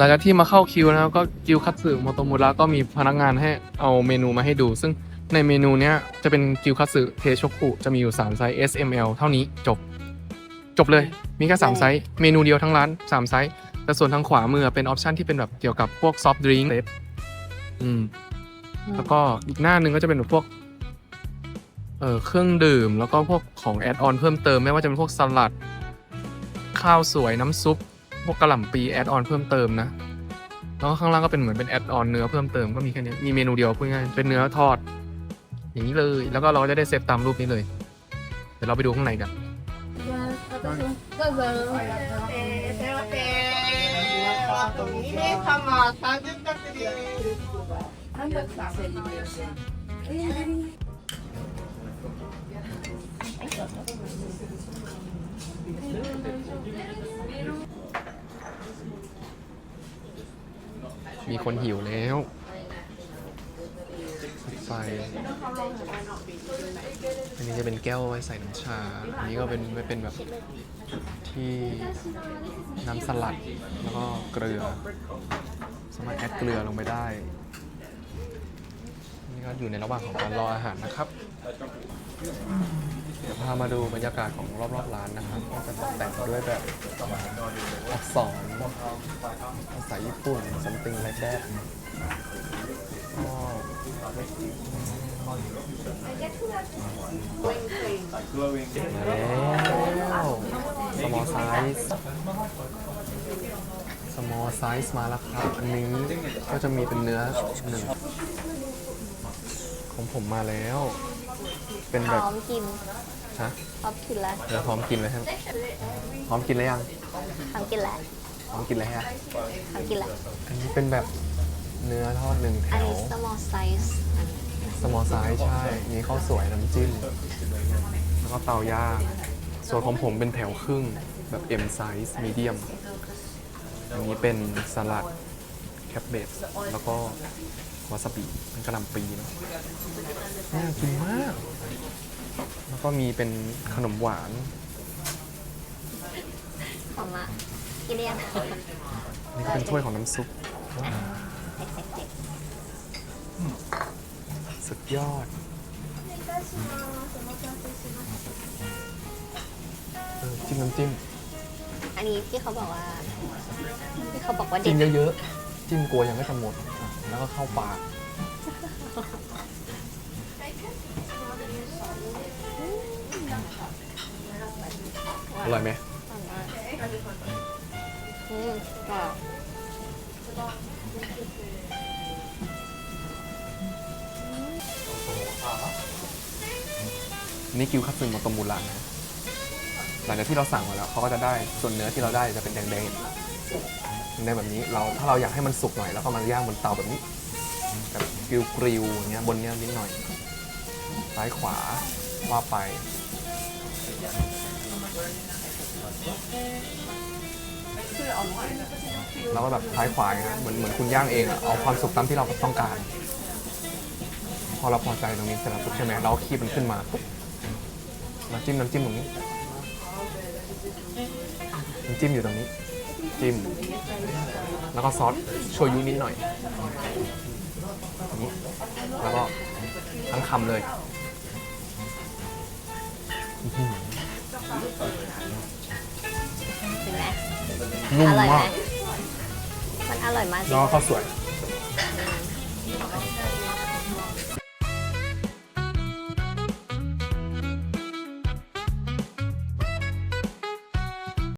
หลังจากที่มาเข้าคิวนะครับก็กิวคัตสึโมโตมุระก็มีพนักงานให้เอาเมนูมาให้ดู ซึ่งในเมนูเนี้ยจะเป็นกิวคัตสึเทโชคุจะมีอยู่ 3 ไซส์ S M L เท่านี้จบ จบเลยมีแค่3ไซส์เมนูเดียวทั้งร้าน 3 ไซส์แต่ส่วนทางขวามือเป็นออปชันที่เป็นแบบเกี่ยวกับพวกซอฟต์ดริงก์อืมแล้วก็อีกหน้าหนึ่งก็จะเป็นแบบพวกเอ่อเครื่องดื่ม แล้วก็พวกของแอดออนเพิ่มเติมไม่ว่าจะเป็นพวกสลัด ข้าวสวยน้ำซุปพ วกกระหล่ำปีแอดออนเพิ่มเติมนะแล้วข้างล่างก็เป็นเหมือนเป็นแอดออนเนื้อเพิ่มเติมก็มีแค่นี้มีเมนูเดียวพูดง่ายเป็นเนื้อทอด อย่างนี้เลยแล้วก็เราจะได้เซฟตามรูปนี้เลยเดี๋ยวเราไปดูข้างในกันど มีคนหิวแล้วไฟอันนี้จะเป็นแก้วไว้ใส่น้ำชา อันนี้ก็เป็นไว้เป็นแบบที่น้ำสลัด แล้วก็เกลือ สามารถแอดเกลือลงไปได้ นี่ก็อยู่ในระหว่างของการรออาหารนะครับ เดี๋ยวพามาดูบรรยากาศของรอบๆร้านนะครับก็จะตกแต่งด้วยแบบอักษรภาษาญี่ปุ่น something like that ก็มาแล้ว small size small size มาแล้วครับอันนี้ก็จะมีเป็นเนื้อหนึ่งของผมมาแล้ว เป็นพแบร้บอมกินฮะพร้อมกินแล้วเดี๋ยวพร้อมกินเลยครับพร้อมกินแล้วยังพร้อมกินแล้วพร้อมกินแล้วฮะพร้อมกินแล้วอันนี้เป็นแบบเนื้อทอดหนึ่งแถอันวนี้ small size small size ใช่มีข้าวสวยน้ำจิ้มแล้วก็เตาย่างส่วนของผมเป็นแถวครึ่งแบบ M size medium อันนี้เป็นสลัด แคปเบสแล้วก็วาซาบิเป็นกระหล่ำปีเนาะน่ากินมาก แล้วก็มีเป็นขนมหวาน ของมากินได้ยังนี่ก็เป็นถ้วยของน้ำซุปสุดยอด เออจิ้มน้ำจิ้มอันนี้ที่เขาบอกว่าที่เขาบอกว่าเด็จิ้ดมเยอะๆ จิ้มกลัวยังไม่จะหมดอะแล้วก็เข้าปากอร่อยไหมอืมก็นี่กิวคัตสึโมโตมุระนะหลังจากที่เราสั่งมาแล้วเขาก็จะได้ส่วนเนื้อที่เราได้จะเป็นแดงๆ แดงๆแบบนี้เราถ้าเราอยากให้มันสุกหน่อยแล้วก็มาย่างบนเตาแบบนี้แบบกริวกริวๆอย่างเงี้ยบนเนี้ยนิดหน่อย ซ้ายขวาว่าไปแล้วก็แบบซ้ายขวาอย่างเงี้ยเหมือนเหมือนคุณย่างเองอะเอาความสุกตามที่เราต้องการ พอเราพอใจตรงนี้เสร็จแล้วปุ๊บใช่ไหมเราคีบมันขึ้นมาปุ๊บมาจิ้มน้ำจิ้มตรงนี้น้ำจิ้มอยู่ตรงนี้ จิ้ม แล้วก็ซอสโชยุนิดหน่อยอย่างนี้แล้วก็ทั้งคำเลยอื้อหือเป็นไงนุ่มอร่อยไหมมากมันอร่อยมากจริแล้งวก็ข้าวสวยอืม